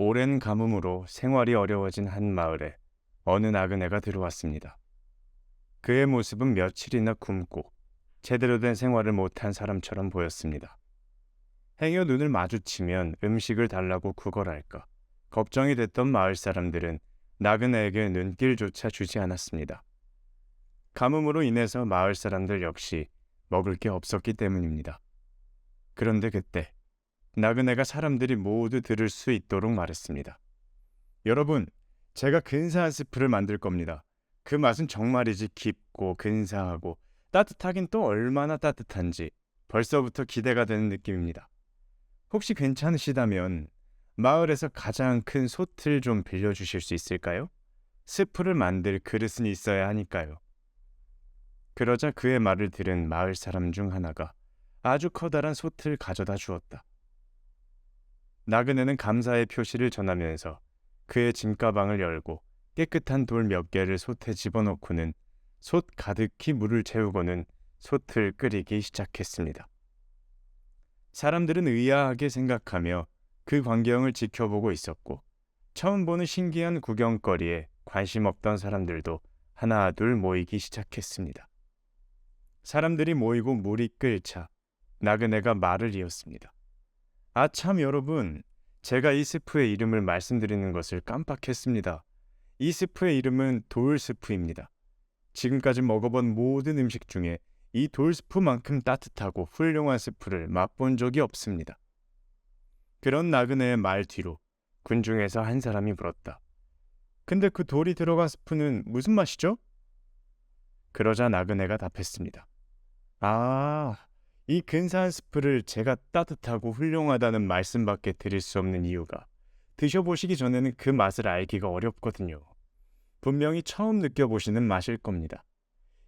오랜 가뭄으로 생활이 어려워진 한 마을에 어느 나그네가 들어왔습니다. 그의 모습은 며칠이나 굶고 제대로 된 생활을 못한 사람처럼 보였습니다. 행여 눈을 마주치면 음식을 달라고 구걸할까 걱정이 됐던 마을 사람들은 나그네에게 눈길조차 주지 않았습니다. 가뭄으로 인해서 마을 사람들 역시 먹을 게 없었기 때문입니다. 그런데 그때 나그네가 사람들이 모두 들을 수 있도록 말했습니다. 여러분, 제가 근사한 스프를 만들 겁니다. 그 맛은 정말이지 깊고 근사하고 따뜻하긴 또 얼마나 따뜻한지 벌써부터 기대가 되는 느낌입니다. 혹시 괜찮으시다면 마을에서 가장 큰 솥을 좀 빌려주실 수 있을까요? 스프를 만들 그릇은 있어야 하니까요. 그러자 그의 말을 들은 마을 사람 중 하나가 아주 커다란 솥을 가져다 주었다. 나그네는 감사의 표시를 전하면서 그의 짐가방을 열고 깨끗한 돌 몇 개를 솥에 집어넣고는 솥 가득히 물을 채우고는 솥을 끓이기 시작했습니다. 사람들은 의아하게 생각하며 그 광경을 지켜보고 있었고 처음 보는 신기한 구경거리에 관심 없던 사람들도 하나 둘 모이기 시작했습니다. 사람들이 모이고 물이 끓자 나그네가 말을 이었습니다. 아 참 여러분 제가 이 스프의 이름을 말씀드리는 것을 깜빡했습니다. 이 스프의 이름은 돌 스프입니다. 지금까지 먹어본 모든 음식 중에 이 돌스프만큼 따뜻하고 훌륭한 스프를 맛본 적이 없습니다. 그런 나그네의 말 뒤로 군중에서 한 사람이 물었다. 근데 그 돌이 들어간 스프는 무슨 맛이죠? 그러자 나그네가 답했습니다. 아, 이 근사한 스프를 제가 따뜻하고 훌륭하다는 말씀밖에 드릴 수 없는 이유가 드셔보시기 전에는 그 맛을 알기가 어렵거든요. 분명히 처음 느껴보시는 맛일 겁니다.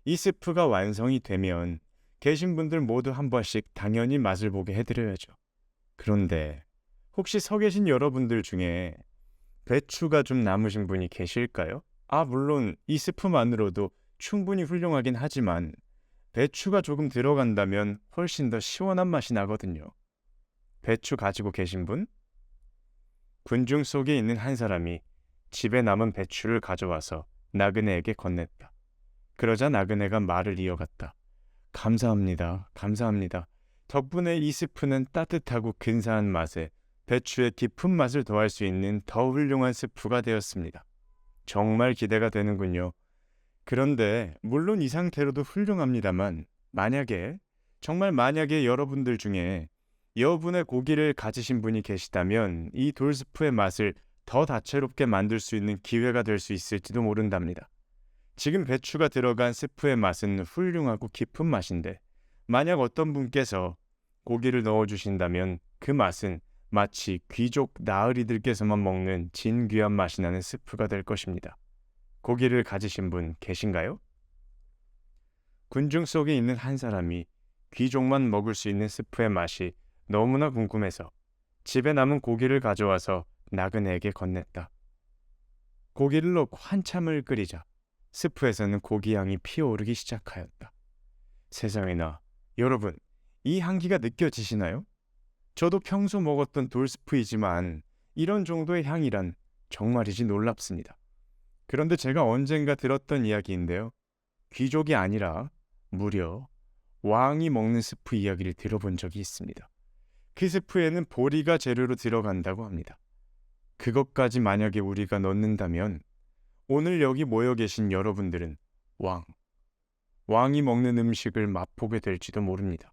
이 스프가 완성이 되면 계신 분들 모두 한 번씩 당연히 맛을 보게 해드려야죠. 그런데 혹시 서 계신 여러분들 중에 배추가 좀 남으신 분이 계실까요? 아, 물론 이 스프만으로도 충분히 훌륭하긴 하지만 배추가 조금 들어간다면 훨씬 더 시원한 맛이 나거든요. 배추 가지고 계신 분? 군중 속에 있는 한 사람이 집에 남은 배추를 가져와서 나그네에게 건넸다. 그러자 나그네가 말을 이어갔다. 감사합니다. 감사합니다. 덕분에 이 스프는 따뜻하고 근사한 맛에 배추의 깊은 맛을 더할 수 있는 더 훌륭한 스프가 되었습니다. 정말 기대가 되는군요. 그런데 물론 이 상태로도 훌륭합니다만 만약에 정말 만약에 여러분들 중에 여분의 고기를 가지신 분이 계시다면 이 돌스프의 맛을 더 다채롭게 만들 수 있는 기회가 될 수 있을지도 모른답니다. 지금 배추가 들어간 스프의 맛은 훌륭하고 깊은 맛인데 만약 어떤 분께서 고기를 넣어 주신다면 그 맛은 마치 귀족 나으리들께서만 먹는 진귀한 맛이 나는 스프가 될 것입니다. 고기를 가지신 분 계신가요? 군중 속에 있는 한 사람이 귀족만 먹을 수 있는 스프의 맛이 너무나 궁금해서 집에 남은 고기를 가져와서 나그네에게 건넸다. 고기를 넣고 한참을 끓이자 스프에서는 고기 향이 피어오르기 시작하였다. 세상에나 여러분 이 향기가 느껴지시나요? 저도 평소 먹었던 돌스프이지만 이런 정도의 향이란 정말이지 놀랍습니다. 그런데 제가 언젠가 들었던 이야기인데요. 귀족이 아니라 무려 왕이 먹는 스프 이야기를 들어본 적이 있습니다. 그 스프에는 보리가 재료로 들어간다고 합니다. 그것까지 만약에 우리가 넣는다면 오늘 여기 모여 계신 여러분들은 왕, 왕이 먹는 음식을 맛보게 될지도 모릅니다.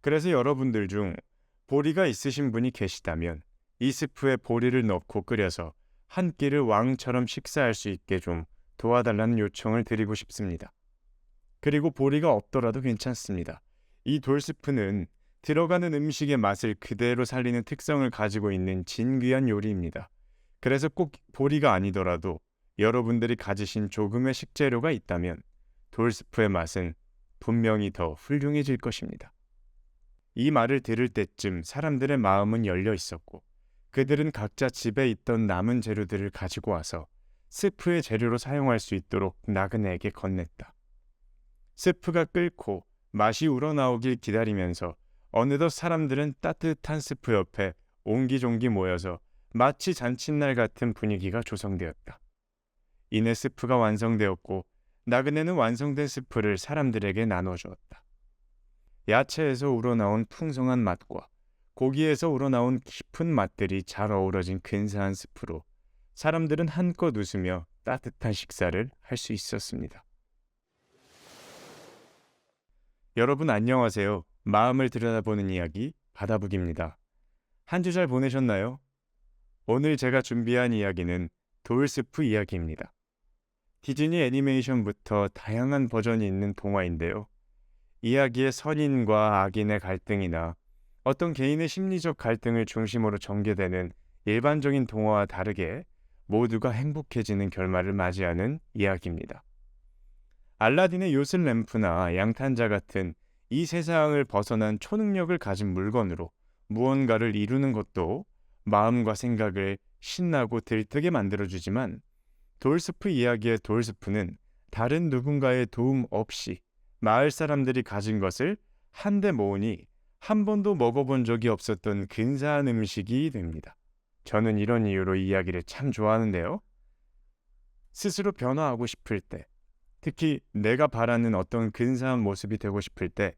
그래서 여러분들 중 보리가 있으신 분이 계시다면 이 스프에 보리를 넣고 끓여서 한 끼를 왕처럼 식사할 수 있게 좀 도와달라는 요청을 드리고 싶습니다. 그리고 보리가 없더라도 괜찮습니다. 이 돌스프는 들어가는 음식의 맛을 그대로 살리는 특성을 가지고 있는 진귀한 요리입니다. 그래서 꼭 보리가 아니더라도 여러분들이 가지신 조금의 식재료가 있다면 돌스프의 맛은 분명히 더 훌륭해질 것입니다. 이 말을 들을 때쯤 사람들의 마음은 열려 있었고 그들은 각자 집에 있던 남은 재료들을 가지고 와서 스프의 재료로 사용할 수 있도록 나그네에게 건넸다. 스프가 끓고 맛이 우러나오길 기다리면서 어느덧 사람들은 따뜻한 스프 옆에 옹기종기 모여서 마치 잔칫날 같은 분위기가 조성되었다. 이내 스프가 완성되었고 나그네는 완성된 스프를 사람들에게 나눠주었다. 야채에서 우러나온 풍성한 맛과 고기에서 우러나온 깊은 맛들이 잘 어우러진 근사한 스프로 사람들은 한껏 웃으며 따뜻한 식사를 할 수 있었습니다. 여러분 안녕하세요. 마음을 들여다보는 이야기 바다북입니다. 한 주 잘 보내셨나요? 오늘 제가 준비한 이야기는 돌스프 이야기입니다. 디즈니 애니메이션부터 다양한 버전이 있는 동화인데요. 이야기의 선인과 악인의 갈등이나 어떤 개인의 심리적 갈등을 중심으로 전개되는 일반적인 동화와 다르게 모두가 행복해지는 결말을 맞이하는 이야기입니다. 알라딘의 요술 램프나 양탄자 같은 이 세상을 벗어난 초능력을 가진 물건으로 무언가를 이루는 것도 마음과 생각을 신나고 들뜨게 만들어주지만 돌스프 이야기의 돌스프는 다른 누군가의 도움 없이 마을 사람들이 가진 것을 한데 모으니 한 번도 먹어본 적이 없었던 근사한 음식이 됩니다. 저는 이런 이유로 이야기를 참 좋아하는데요. 스스로 변화하고 싶을 때, 특히 내가 바라는 어떤 근사한 모습이 되고 싶을 때,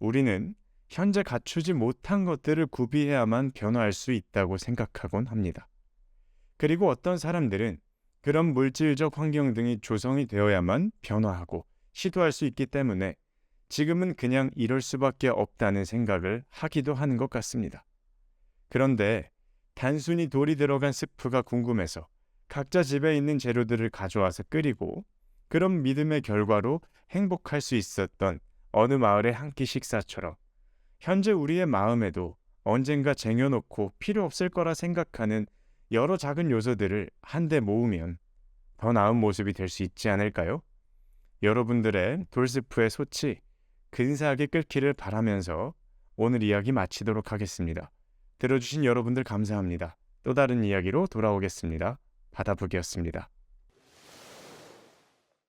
우리는 현재 갖추지 못한 것들을 구비해야만 변화할 수 있다고 생각하곤 합니다. 그리고 어떤 사람들은 그런 물질적 환경 등이 조성이 되어야만 변화하고 시도할 수 있기 때문에 지금은 그냥 이럴 수밖에 없다는 생각을 하기도 하는 것 같습니다. 그런데 단순히 돌이 들어간 스프가 궁금해서 각자 집에 있는 재료들을 가져와서 끓이고 그런 믿음의 결과로 행복할 수 있었던 어느 마을의 한 끼 식사처럼 현재 우리의 마음에도 언젠가 쟁여놓고 필요 없을 거라 생각하는 여러 작은 요소들을 한데 모으면 더 나은 모습이 될 수 있지 않을까요? 여러분들의 돌스프의 소치 근사하게 끓기를 바라면서 오늘 이야기 마치도록 하겠습니다. 들어주신 여러분들 감사합니다. 또 다른 이야기로 돌아오겠습니다. 바다북이었습니다.